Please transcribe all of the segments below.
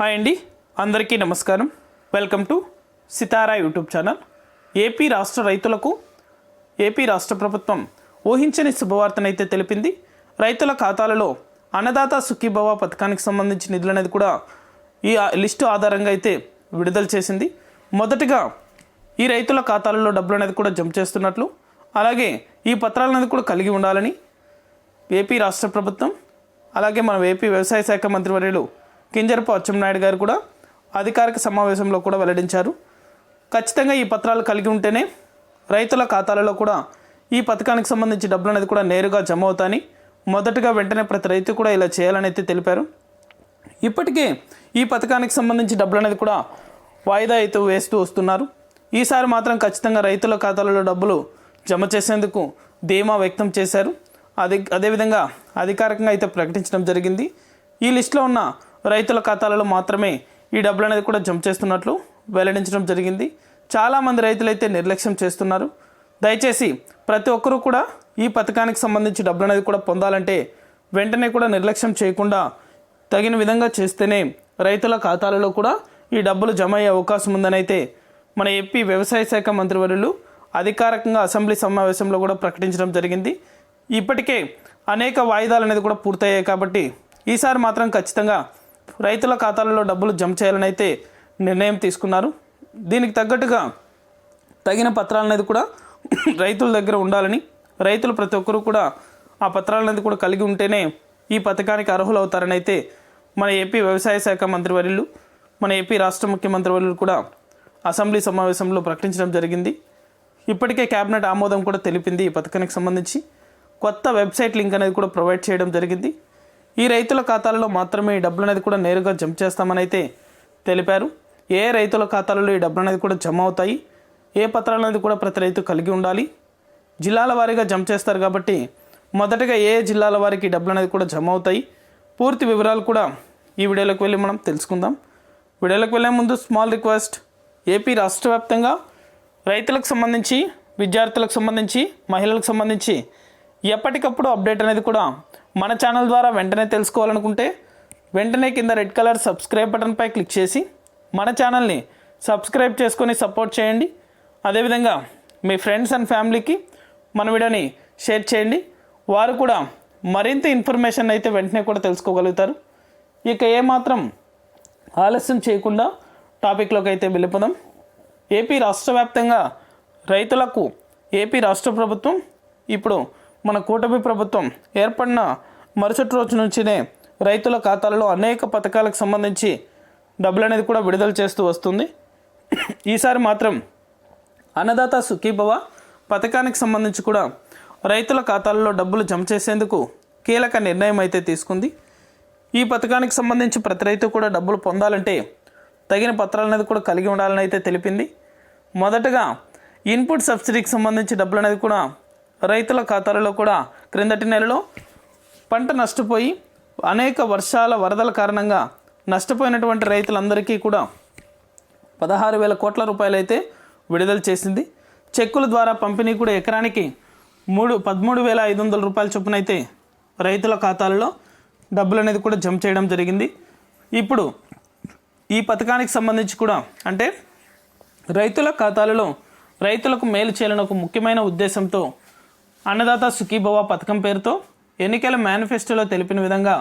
Hi అండి. అందరికీ నమస్కారం. Welcome to Sitara YouTube channel. AP రాష్ట్ర రైతులకు ఏపీ రాష్ట్ర ప్రభుత్వం ఊహించని శుభవార్తనైతే తెలిపింది. రైతుల ఖాతాలలో అన్నదాత సుఖీభవ పథకానికి సంబంధించిన నిధులు అనేది కూడా ఈ లిస్టు ఆధారంగా అయితే విడుదల చేసింది. మొదటగా ఈ రైతుల ఖాతాలలో డబ్బులు అనేది కూడా జమ చేస్తున్నట్లు అలాగే ఈ పత్రాలు అనేది కూడా కలిగి ఉండాలని ఏపీ రాష్ట్ర ప్రభుత్వం అలాగే మన ఏపీ వ్యవసాయ శాఖ మంత్రివర్యులు కింజరపు అచ్చెన్నాయుడు గారు కూడా అధికారిక సమావేశంలో కూడా వెల్లడించారు. ఖచ్చితంగా ఈ పత్రాలు కలిగి ఉంటేనే రైతుల ఖాతాలలో కూడా ఈ పథకానికి సంబంధించి డబ్బులు అనేది కూడా నేరుగా జమ అవుతాయని మొదటగా వెంటనే ప్రతి రైతు కూడా ఇలా చేయాలని అయితే తెలిపారు. ఇప్పటికే ఈ పథకానికి సంబంధించి డబ్బులు అనేది కూడా వాయిదా అయితే వేస్తూ వస్తున్నారు. ఈసారి మాత్రం ఖచ్చితంగా రైతుల ఖాతాలలో డబ్బులు జమ చేసేందుకు ధీమా వ్యక్తం చేశారు. అది అదేవిధంగా అధికారికంగా అయితే ప్రకటించడం జరిగింది. ఈ లిస్టులో ఉన్న రైతుల ఖాతాలలో మాత్రమే ఈ డబ్బులు అనేది కూడా జమ చేస్తున్నట్లు వెల్లడించడం జరిగింది. చాలామంది రైతులు అయితే నిర్లక్ష్యం చేస్తున్నారు. దయచేసి ప్రతి ఒక్కరూ కూడా ఈ పథకానికి సంబంధించి డబ్బులు అనేది కూడా పొందాలంటే వెంటనే కూడా నిర్లక్ష్యం చేయకుండా తగిన విధంగా చేస్తేనే రైతుల ఖాతాలలో కూడా ఈ డబ్బులు జమ అయ్యే అవకాశం ఉందని అయితే మన ఏపీ వ్యవసాయ శాఖ మంత్రివర్యులు అధికారికంగా అసెంబ్లీ సమావేశంలో కూడా ప్రకటించడం జరిగింది. ఇప్పటికే అనేక వాయిదాలు అనేది కూడా పూర్తయ్యాయి కాబట్టి ఈసారి మాత్రం ఖచ్చితంగా రైతుల ఖాతాలలో డబ్బులు జమ చేయాలని అయితే నిర్ణయం తీసుకున్నారు. దీనికి తగ్గట్టుగా తగిన పత్రాలు అనేది కూడా రైతుల దగ్గర ఉండాలని రైతులు ప్రతి ఒక్కరూ కూడా ఆ పత్రాలు అనేది కూడా కలిగి ఉంటేనే ఈ పథకానికి అర్హులు అవుతారని అయితే మన ఏపీ వ్యవసాయ శాఖ మంత్రివర్యులు మన ఏపీ రాష్ట్ర ముఖ్యమంత్రి వర్యులు కూడా అసెంబ్లీ సమావేశంలో ప్రకటించడం జరిగింది. ఇప్పటికే కేబినెట్ ఆమోదం కూడా తెలిపింది ఈ పథకానికి సంబంధించి. కొత్త వెబ్సైట్ లింక్ అనేది కూడా ప్రొవైడ్ చేయడం జరిగింది. ఈ రైతుల ఖాతాలలో మాత్రమే ఈ డబ్బులు అనేది కూడా నేరుగా జమ చేస్తామని అయితే తెలిపారు. ఏ రైతుల ఖాతాలలో ఈ డబ్బులు అనేది కూడా జమ అవుతాయి? ఏ పత్రాలు అనేది కూడా ప్రతి రైతు కలిగి ఉండాలి? జిల్లాల వారీగా జమ చేస్తారు కాబట్టి మొదటగా ఏ జిల్లాల వారికి డబ్బులు అనేది కూడా జమ అవుతాయి? పూర్తి వివరాలు కూడా ఈ వీడియోలోకి వెళ్ళి మనం తెలుసుకుందాం. వీడియోలోకి వెళ్ళే ముందు స్మాల్ రిక్వెస్ట్. ఏపీ రాష్ట్ర వ్యాప్తంగా రైతులకు సంబంధించి విద్యార్థులకు సంబంధించి మహిళలకు సంబంధించి ఎప్పటికప్పుడు అప్డేట్ అనేది కూడా మన ఛానల్ ద్వారా వెంటనే తెలుసుకోవాలనుకుంటే వెంటనే కింద రెడ్ కలర్ సబ్స్క్రైబ్ బటన్పై క్లిక్ చేసి మన ఛానల్ని సబ్స్క్రైబ్ చేసుకొని సపోర్ట్ చేయండి. అదేవిధంగా మీ ఫ్రెండ్స్ అండ్ ఫ్యామిలీకి మన వీడియోని షేర్ చేయండి. వారు కూడా మరింత ఇన్ఫర్మేషన్ అయితే వెంటనే కూడా తెలుసుకోగలుగుతారు. ఇక ఏమాత్రం ఆలస్యం చేయకుండా టాపిక్లోకి అయితే వెళ్ళిపోదాం. ఏపీ రాష్ట్ర వ్యాప్తంగా రైతులకు ఏపీ రాష్ట్ర ప్రభుత్వం ఇప్పుడు మన కూటమి ప్రభుత్వం ఏర్పడిన మరుసటి రోజు నుంచినే రైతుల ఖాతాలలో అనేక పథకాలకు సంబంధించి డబ్బులు అనేది కూడా విడుదల చేస్తూ వస్తుంది. ఈసారి మాత్రం అన్నదాత సుఖీభవ పథకానికి సంబంధించి కూడా రైతుల ఖాతాలలో డబ్బులు జమ చేసేందుకు కీలక నిర్ణయం అయితే తీసుకుంది. ఈ పథకానికి సంబంధించి ప్రతి రైతు కూడా డబ్బులు పొందాలంటే తగిన పత్రాలు అనేది కూడా కలిగి ఉండాలని అయితే తెలిపింది. మొదటగా ఇన్పుట్ సబ్సిడీకి సంబంధించి డబ్బులు అనేది కూడా రైతుల ఖాతాలలో కూడా క్రిందటి నెలలో పంట నష్టపోయి అనేక వర్షాల వరదల కారణంగా నష్టపోయినటువంటి రైతులందరికీ కూడా పదహారు వేల కోట్ల రూపాయలైతే విడుదల చేసింది. చెక్కుల ద్వారా పంపిణీ కూడా ఎకరానికి మూడు పదమూడు వేల ఐదు వందల రూపాయల చొప్పున అయితే రైతుల ఖాతాలలో డబ్బులు అనేది కూడా జమ చేయడం జరిగింది. ఇప్పుడు ఈ పథకానికి సంబంధించి కూడా అంటే రైతుల ఖాతాలలో రైతులకు మేలు చేయాలని ఒక ముఖ్యమైన ఉద్దేశంతో అన్నదాత సుఖీభవ పథకం పేరుతో ఎన్నికల మేనిఫెస్టోలో తెలిపిన విధంగా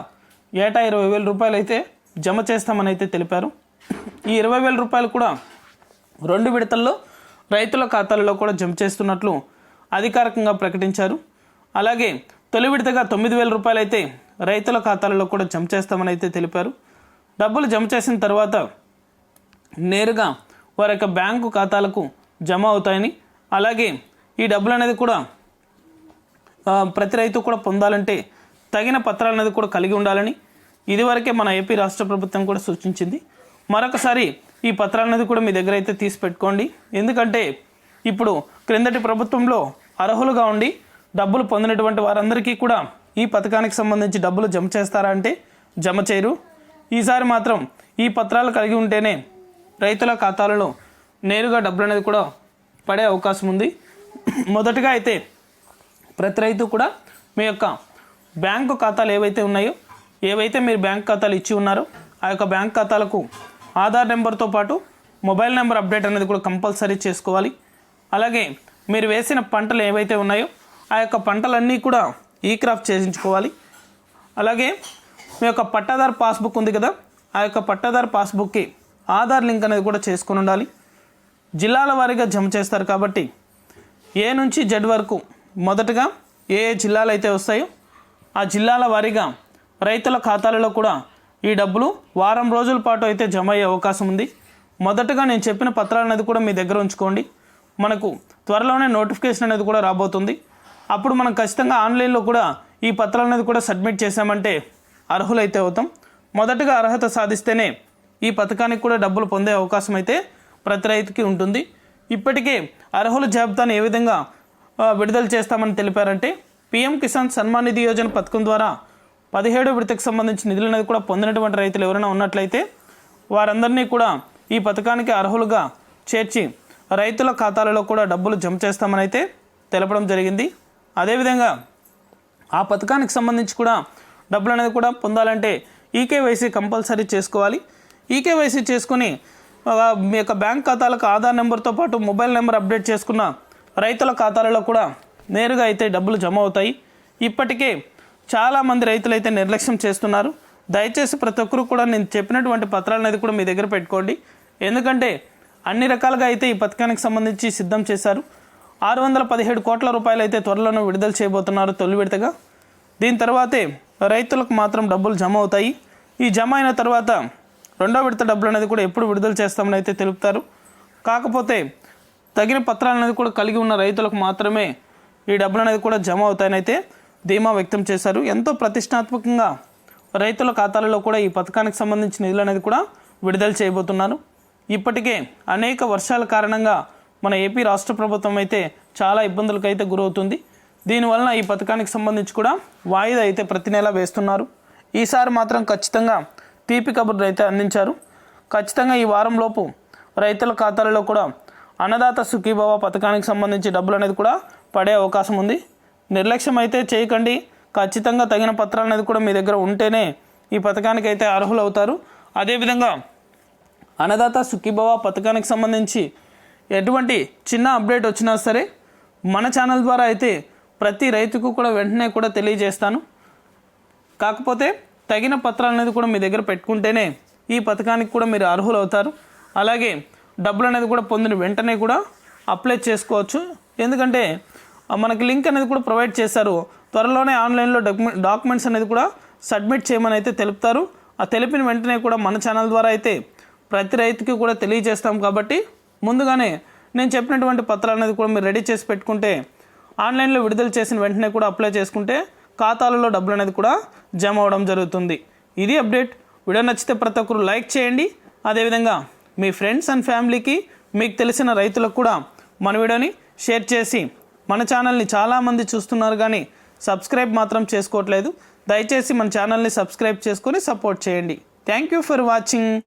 ఏటా ఇరవై వేల రూపాయలు అయితే జమ చేస్తామని అయితే తెలిపారు. ఈ ఇరవై వేల రూపాయలు కూడా రెండు విడతల్లో రైతుల ఖాతాలలో కూడా జమ చేస్తున్నట్లు అధికారికంగా ప్రకటించారు. అలాగే తొలి విడతగా తొమ్మిది వేల రూపాయలు అయితే రైతుల ఖాతాలలో కూడా జమ చేస్తామని అయితే తెలిపారు. డబ్బులు జమ చేసిన తర్వాత నేరుగా వారి యొక్క బ్యాంకు ఖాతాలకు జమ అవుతాయని అలాగే ఈ డబ్బులు అనేది కూడా ప్రతి రైతు కూడా పొందాలంటే తగిన పత్రాలు అనేది కూడా కలిగి ఉండాలని ఇదివరకే మన ఏపీ రాష్ట్ర ప్రభుత్వం కూడా సూచించింది. మరొకసారి ఈ పత్రాలు అనేది కూడా మీ దగ్గర అయితే తీసి పెట్టుకోండి. ఎందుకంటే ఇప్పుడు క్రిందటి ప్రభుత్వంలో అర్హులుగా ఉండి డబ్బులు పొందినటువంటి వారందరికీ కూడా ఈ పథకానికి సంబంధించి డబ్బులు జమ చేస్తారా అంటే జమ చేయరు. ఈసారి మాత్రం ఈ పత్రాలు కలిగి ఉంటేనే రైతుల ఖాతాలలో నేరుగా డబ్బులు అనేది కూడా పడే అవకాశం ఉంది. మొదటగా అయితే ప్రతి రైతు కూడా మీ యొక్క బ్యాంకు ఖాతాలు ఏవైతే ఉన్నాయో ఏవైతే మీరు బ్యాంక్ ఖాతాలు ఇచ్చి ఉన్నారో ఆ యొక్క బ్యాంక్ ఖాతాలకు ఆధార్ నెంబర్తో పాటు మొబైల్ నెంబర్ అప్డేట్ అనేది కూడా కంపల్సరీ చేసుకోవాలి. అలాగే మీరు వేసిన పంటలు ఏవైతే ఉన్నాయో ఆ యొక్క పంటలన్నీ కూడా ఈ క్రాఫ్ట్ చేయించుకోవాలి. అలాగే మీ యొక్క పట్టాదార్ పాస్బుక్ ఉంది కదా ఆ యొక్క పట్టాదార్ పాస్బుక్కి ఆధార్ లింక్ అనేది కూడా చేసుకుని ఉండాలి. జిల్లాల వారీగా జమ చేస్తారు కాబట్టి ఏ నుంచి జెడ్ వరకు మొదటగా ఏ ఏ జిల్లాలు అయితే వస్తాయో ఆ జిల్లాల వారీగా రైతుల ఖాతాలలో కూడా ఈ డబ్బులు వారం రోజుల పాటు అయితే జమ అయ్యే అవకాశం ఉంది. మొదటగా నేను చెప్పిన పత్రాలు అనేది కూడా మీ దగ్గర ఉంచుకోండి. మనకు త్వరలోనే నోటిఫికేషన్ అనేది కూడా రాబోతుంది. అప్పుడు మనం ఖచ్చితంగా ఆన్లైన్లో కూడా ఈ పత్రాలు అనేది కూడా సబ్మిట్ చేశామంటే అర్హులైతే అవుతాం. మొదటగా అర్హత సాధిస్తేనే ఈ పథకానికి కూడా డబ్బులు పొందే అవకాశం అయితే ప్రతి రైతుకి ఉంటుంది. ఇప్పటికే అర్హుల జాబితాను ఏ విధంగా విడుదల చేస్తామని తెలిపారంటే పీఎం కిసాన్ సన్మాన్ నిధి యోజన పథకం ద్వారా పదిహేడు విడతకు సంబంధించి నిధులు అనేది కూడా పొందినటువంటి రైతులు ఎవరైనా ఉన్నట్లయితే వారందరినీ కూడా ఈ పథకానికి అర్హులుగా చేర్చి రైతుల ఖాతాలలో కూడా డబ్బులు జమ చేస్తామని అయితే తెలపడం జరిగింది. అదేవిధంగా ఆ పథకానికి సంబంధించి కూడా డబ్బులు అనేది కూడా పొందాలంటే ఈకేవైసీ కంపల్సరీ చేసుకోవాలి. ఈకేవైసీ చేసుకుని మీ యొక్క బ్యాంక్ ఖాతాలకు ఆధార్ నెంబర్తో పాటు మొబైల్ నెంబర్ అప్డేట్ చేసుకున్న రైతుల ఖాతాలలో కూడా నేరుగా అయితే డబ్బులు జమ అవుతాయి. ఇప్పటికే చాలామంది రైతులు అయితే నిర్లక్ష్యం చేస్తున్నారు. దయచేసి ప్రతి ఒక్కరు కూడా నేను చెప్పినటువంటి పత్రాలు అనేది కూడా మీ దగ్గర పెట్టుకోండి. ఎందుకంటే అన్ని రకాలుగా అయితే ఈ పథకానికి సంబంధించి సిద్ధం చేశారు. ఆరు వందల పదిహేడు కోట్ల రూపాయలు అయితే త్వరలోనే విడుదల చేయబోతున్నారు తొలి విడతగా. దీని తర్వాతే రైతులకు మాత్రం డబ్బులు జమ అవుతాయి. ఈ జమ అయిన తర్వాత రెండో విడత డబ్బులు అనేది కూడా ఎప్పుడు విడుదల చేస్తామని అయితే తెలుపుతారు. కాకపోతే తగిన పత్రాలు అనేది కూడా కలిగి ఉన్న రైతులకు మాత్రమే ఈ డబ్బులు అనేది కూడా జమ అవుతాయని అయితే ధీమా వ్యక్తం చేశారు. ఎంతో ప్రతిష్టాత్మకంగా రైతుల ఖాతాలలో కూడా ఈ పథకానికి సంబంధించిన నిధులు అనేది కూడా విడుదల చేయబోతున్నారు. ఇప్పటికే అనేక వర్షాల కారణంగా మన ఏపీ రాష్ట్ర ప్రభుత్వం అయితే చాలా ఇబ్బందులకు అయితే గురవుతుంది. దీనివలన ఈ పథకానికి సంబంధించి కూడా వాయిదా అయితే ప్రతి నెల వేస్తున్నారు. ఈసారి మాత్రం ఖచ్చితంగా తీపి కబుర్లు అయితే అందించారు. ఖచ్చితంగా ఈ వారంలోపు రైతుల ఖాతాలలో కూడా అన్నదాత సుఖీభవ పథకానికి సంబంధించి డబ్బులు అనేది కూడా పడే అవకాశం ఉంది. నిర్లక్ష్యం అయితే చేయకండి. ఖచ్చితంగా తగిన పత్రాలు అనేది కూడా మీ దగ్గర ఉంటేనే ఈ పథకానికి అయితే అర్హులు అవుతారు అదేవిధంగా అన్నదాత సుఖీభవ పథకానికి సంబంధించి ఎటువంటి చిన్న అప్డేట్ వచ్చినా సరే మన ఛానల్ ద్వారా అయితే ప్రతి రైతుకు కూడా వెంటనే కూడా తెలియజేస్తాను. కాకపోతే తగిన పత్రాలు అనేది కూడా మీ దగ్గర పెట్టుకుంటేనే ఈ పథకానికి కూడా మీరు అర్హులు అవుతారు అలాగే డబ్బులు అనేది కూడా పొందిన వెంటనే కూడా అప్లై చేసుకోవచ్చు. ఎందుకంటే మనకి లింక్ అనేది కూడా ప్రొవైడ్ చేశారు. త్వరలోనే ఆన్లైన్లో డాక్యుమెంట్ డాక్యుమెంట్స్ అనేది కూడా సబ్మిట్ చేయమని అయితే తెలుపుతారు. ఆ తెలిపిన వెంటనే కూడా మన ఛానల్ ద్వారా అయితే ప్రతి రైతుకి కూడా తెలియజేస్తాం కాబట్టి ముందుగానే నేను చెప్పినటువంటి పత్రాలు అనేది కూడా మీరు రెడీ చేసి పెట్టుకుంటే ఆన్లైన్లో విడుదల చేసిన వెంటనే కూడా అప్లై చేసుకుంటే ఖాతాలలో డబ్బులు అనేది కూడా జమ అవడం జరుగుతుంది. ఇది అప్డేట్. వీడియో నచ్చితే ప్రతి ఒక్కరు లైక్ చేయండి. అదేవిధంగా మీ ఫ్రెండ్స్ అండ్ ఫ్యామిలీకి మీకు తెలిసిన రైతులకు కూడా మన వీడియోని షేర్ చేసి మన ఛానల్ని చాలామంది చూస్తున్నారు కానీ సబ్స్క్రైబ్ మాత్రం చేసుకోవట్లేదు. దయచేసి మన ఛానల్ని సబ్స్క్రైబ్ చేసుకొని సపోర్ట్ చేయండి. Thank you for watching